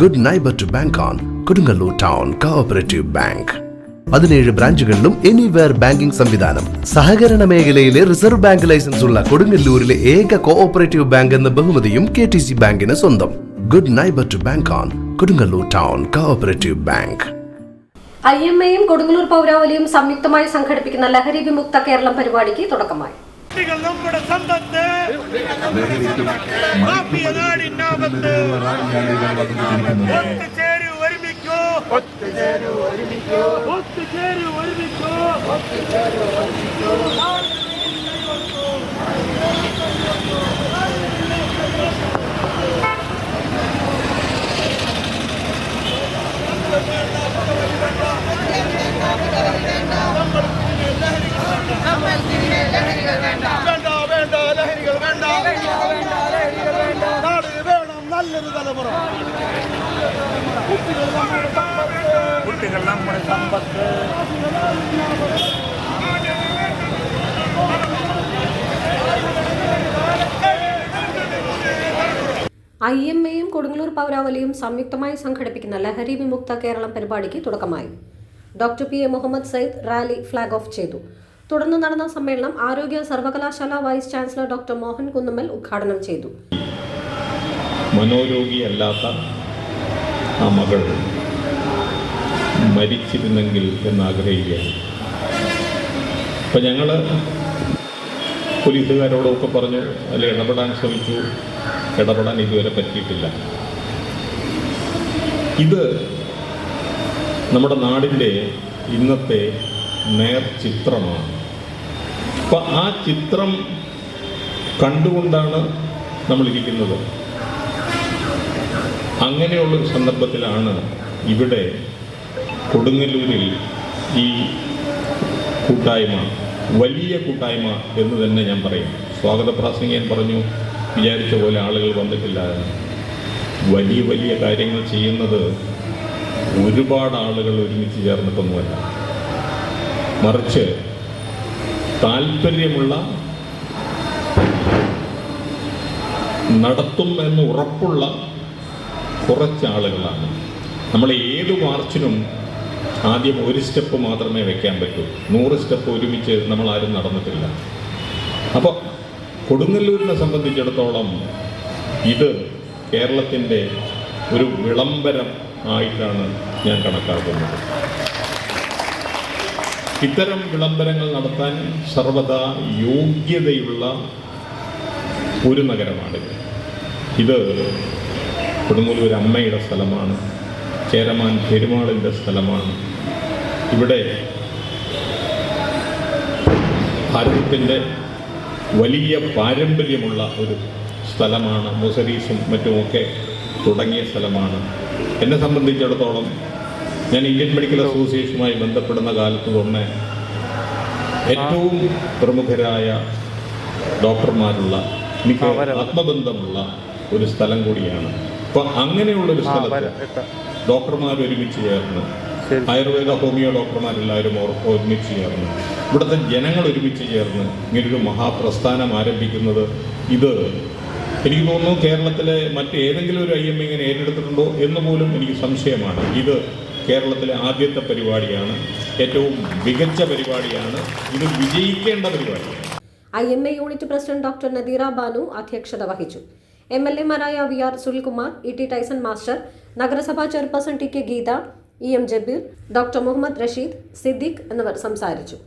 Good neighbour to bank on Kodungallur town cooperative bank പതിനേഴ് ബ്രാഞ്ചുകളിലും anywhere banking സംവിധാനം. സഹകരണ മേഖലയിലെ റിസർവ് ബാങ്ക് ലൈസൻസ് ഉള്ള കൊടുങ്ങല്ലൂരിലെ ഏക കോഓപ്പറേറ്റീവ് ബാങ്ക് എന്ന ബഹുമതിയും കെ ടി സി ബാങ്കിന് സ്വന്തം. Good neighbour to bank on Kodungallur town cooperative bank I M എയും കൊടുങ്ങല്ലൂർ പൗരാവലിയും സംയുക്തമായി സംഘടിപ്പിക്കുന്ന ലഹരി വിമുക്ത കേരളം പരിപാടിക്ക് തുടക്കമായി. നമ്മുടെ സമ്പത്ത് മാഫിയ നാടിനാപത്ത് ഒത്തുചേരൂ ഒരുമിക്കൂ? ഒത്തുചേരൂ ഒരുമിക്കൂ? ഒത്തുചേരൂ ഒരുമിക്കൂ? നല്ലൊരു തലമുറ നമ്മുടെ സമ്പത്ത് ഐ എം എയും കൊടുങ്ങല്ലൂർ പൗരാവലിയും സംയുക്തമായി സംഘടിപ്പിക്കുന്ന ലഹരി വിമുക്ത കേരളം പരിപാടിക്ക് തുടക്കമായി. Doctor P A Muhammad Sayyid rally flag off ചെയ്തു. തുടർന്ന് നടന്ന സമ്മേളനം ആരോഗ്യ സർവകലാശാല vice chancellor doctor Mohan Kunnummal ഉദ്ഘാടനം ചെയ്തു. മനോരോഗിയല്ലാത്ത ആ മകൾ മരിച്ചിരുന്നെങ്കിൽ എന്നാഗ്രഹിക്കുകയാണ്. അപ്പം ഞങ്ങൾ പോലീസുകാരോടൊക്കെ പറഞ്ഞു അതിൽ ഇടപെടാൻ ശ്രമിച്ചു. ഇടപെടാൻ ഇതുവരെ പറ്റിയിട്ടില്ല. ഇത് നമ്മുടെ നാടിന്റെ ഇന്നത്തെ നേർചിത്രമാണ് അപ്പം ആ ചിത്രം കണ്ടുകൊണ്ടാണ് നമ്മളിരിക്കുന്നത് അങ്ങനെയുള്ളൊരു സന്ദർഭത്തിലാണ് ഇവിടെ കൊടുങ്ങല്ലൂരിൽ ഈ കൂട്ടായ്മ വലിയ കൂട്ടായ്മ എന്ന് തന്നെ ഞാൻ പറയും. സ്വാഗത പ്രാസംഗികൻ പറഞ്ഞു വിചാരിച്ച പോലെ ആളുകൾ വന്നിട്ടില്ല. വലിയ വലിയ കാര്യങ്ങൾ ചെയ്യുന്നത് ഒരുപാട് ആളുകൾ ഒരുമിച്ച് ചേർന്നിട്ടൊന്നുമല്ല. മറിച്ച് താല്പര്യമുള്ള നടത്തും എന്ന് ഉറപ്പുള്ള കുറച്ച് ആളുകളാണ്. നമ്മൾ ഏത് മാർച്ചിനും ആദ്യം ഒരു സ്റ്റെപ്പ് മാത്രമേ വെക്കാൻ പറ്റൂ. നൂറ് സ്റ്റെപ്പ് ഒരുമിച്ച് നമ്മൾ ആരും നടന്നിട്ടില്ല. അപ്പോൾ കൊടുങ്ങല്ലൂരിനെ സംബന്ധിച്ചിടത്തോളം ഇത് കേരളത്തിന്റെ ഒരു വിളംബരം ആയിട്ടാണ് ഞാൻ കണക്കാക്കുന്നത്. ഇത്തരം വിളംബരങ്ങൾ നടത്താൻ സർവദാ യോഗ്യതയുള്ള ഒരു നഗരമാണിത് ഇത്. കൊടുങ്ങല്ലൂർ അമ്മയുടെ സ്ഥലമാണ്. ചേരമാൻ പെരുമാളിന്റെ സ്ഥലമാണ്. ഇവിടെ ഭാരതത്തിന്റെ വലിയ പാരമ്പര്യമുള്ള ഒരു സ്ഥലമാണ് മുസരീസും മറ്റുമൊക്കെ തുടങ്ങിയ സ്ഥലമാണ്. എന്നെ സംബന്ധിച്ചിടത്തോളം ഞാൻ ഇന്ത്യൻ മെഡിക്കൽ അസോസിയേഷനുമായി ബന്ധപ്പെടുന്ന കാലത്ത് തന്നെ ഏറ്റവും പ്രമുഖരായ ഡോക്ടർമാരുള്ള എനിക്ക് ആത്മബന്ധമുള്ള ഒരു സ്ഥലം കൂടിയാണ്. അപ്പൊ അങ്ങനെയുള്ള ഒരു സ്ഥലത്ത് ഡോക്ടർമാർ ഒരുമിച്ച് ചേർന്ന് ആയുർവേദ ഹോമിയോ ഡോക്ടർമാരെല്ലാവരും ഒരുമിച്ച് ചേർന്ന് ഇവിടുത്തെ ജനങ്ങൾ ഒരുമിച്ച് ചേർന്ന് ഇങ്ങനൊരു മഹാപ്രസ്ഥാനം ആരംഭിക്കുന്നത് ഇത് എനിക്ക് തോന്നുന്നു കേരളത്തിലെ മറ്റേതെങ്കിലും ഒരു ഐ എം ഇങ്ങനെ ഏറ്റെടുത്തിട്ടുണ്ടോ എന്ന് പോലും എനിക്ക് സംശയമാണ്. ഇത് കേരളത്തിലെ ആദ്യത്തെ പരിപാടിയാണ് ഏറ്റവും മികച്ച പരിപാടിയാണ്. ഇത് വിജയിക്കേണ്ട പരിപാടിയാണ് I M A unit president doctor Nadeera Banu അധ്യക്ഷത വഹിച്ചു. M L എമാരായ V R Sunilkumar E T Tyson master നഗരസഭാ chairperson T K Geetha E M Jabir doctor Muhammad Rasheed Siddique എന്നിവർ സംസാരിച്ചു.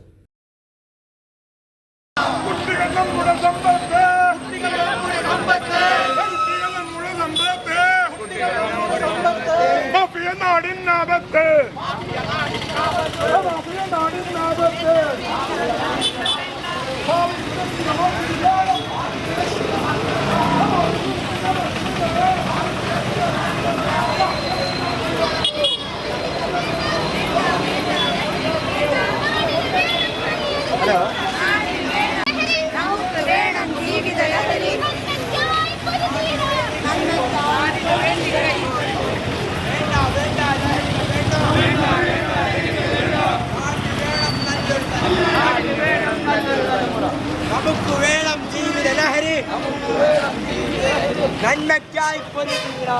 என்ன சாய் பொறுக்கிறா